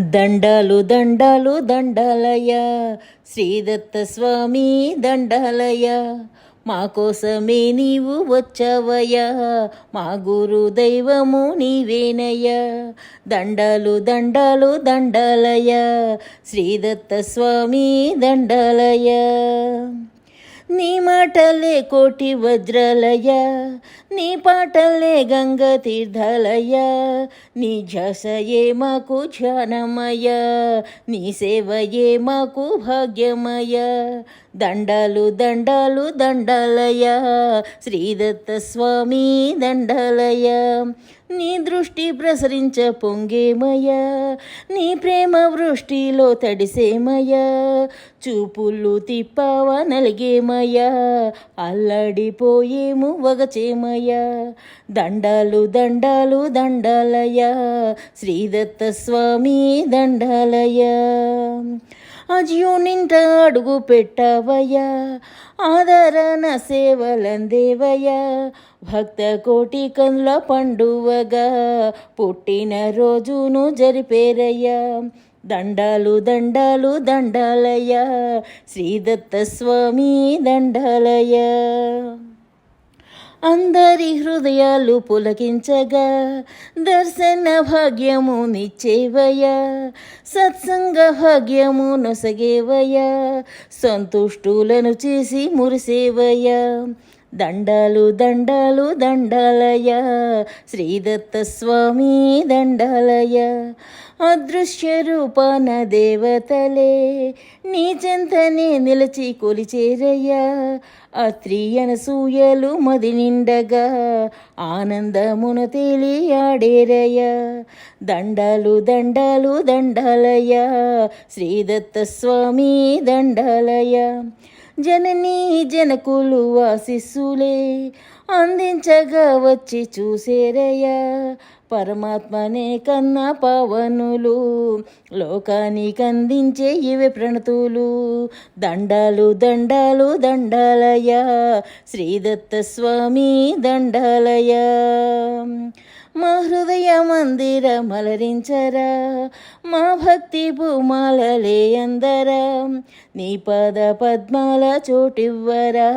దండలు దండలు దండలయ శ్రీదత్త స్వామి దండలయ మా కోసమే నీవు వచ్చావయ్యా. మా గురు దైవము నీవేనయ్యా. దండలు దండలు దండలయ శ్రీదత్త స్వామి దండలయ నీ మాటలే కోటి వజ్రలయ నీ పాటలే గంగ తీర్థలయ నీ జసయే మాకు ధ్యానమయ నీ సేవయే మాకు భాగ్యమయ దండాలు దండాలు దండాలయ శ్రీదత్త స్వామి దండాలయ నీ దృష్టి ప్రసరించ పొంగేమయ నీ ప్రేమ వృష్టిలో తడిసేమయ చూపులు తిప్పవ నలిగేమయ అల్లడిపోయేము వగచేమయ దండాలు దండాలు దండాలయ శ్రీదత్త స్వామి దండాలయ అజియో నింట అడుగు పెట్టవయ్యా. ఆదరణ సేవలందేవయ్యా భక్త కోటి కండ్ల పండువగా. పుట్టిన రోజును జరిపేరయ్యా. దండాలు దండాలు దండాలయ శ్రీదత్త స్వామి దండాలయ అందరి హృదయాలు పులకించగా దర్శన భాగ్యము నిచ్చేవయ్యా సత్సంగ భాగ్యము నొసగేవయ్యా సంతుష్టులను చేసి మురిసేవయ్యా. దండాలు దండాలు దండాలయ శ్రీదత్త స్వామి దండాలయ అదృశ్య రూపాన దేవతలే నీ చెంతనే నిలిచి కొలిచేరయ్యా. అత్రియన సూయలు మది నిండగా ఆనందమున తేలి ఆడేరయ్యా. దండాలు దండాలు దండాలయ శ్రీదత్త స్వామి దండాలయ జననీ జనకులు ఆశిస్సులే అందించగా వచ్చి చూసేరయ్యా. పరమాత్మనే కన్నా పవనులు లోకానికి అందించే ఇవే ప్రణతులు. దండాలు దండాలు దండాలయ శ్రీదత్త స్వామి దండాలయ మా హృదయ మందిర మలరించరా మా భక్తి భూమాలలే అందరా. నీ పద పద్మాల చోటివ్వరా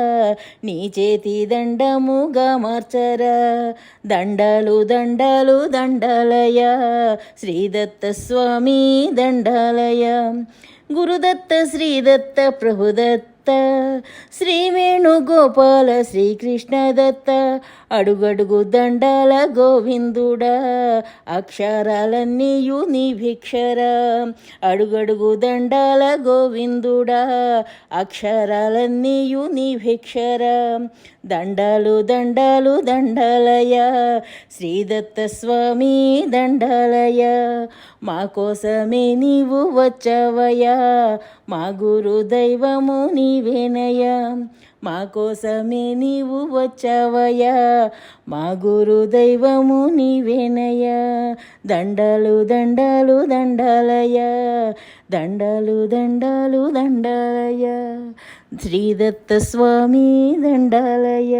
నీ చేతి దండముగా మార్చరా. దండాలు దండాలు దండాలయ శ్రీదత్త స్వామి దండాలయ. గురుదత్త శ్రీదత్త ప్రభుదత్త దత్త. శ్రీ వేణుగోపాల శ్రీకృష్ణ దత్త. అడుగడుగు దండాల గోవిందుడా. అక్షరాలన్నీయు నీ భిక్షరా అడుగడుగు దండాల గోవిందుడా. అక్షరాలన్నీయు నీ భిక్షరా దండాలు దండాలు దండాలయ శ్రీదత్త స్వామి దండాలయ మా కోసమే నీవు వచ్చావయ్యా. మా గురు దైవము నీ నీవేనయ్యా? మా కోసమే నీవు వచ్చావయ్యా. మా గురు దైవము నీవేనయ్యా. దండలు దండలు దండాలయ దండలు దండలు దండాలయ శ్రీదత్త స్వామి దండాలయ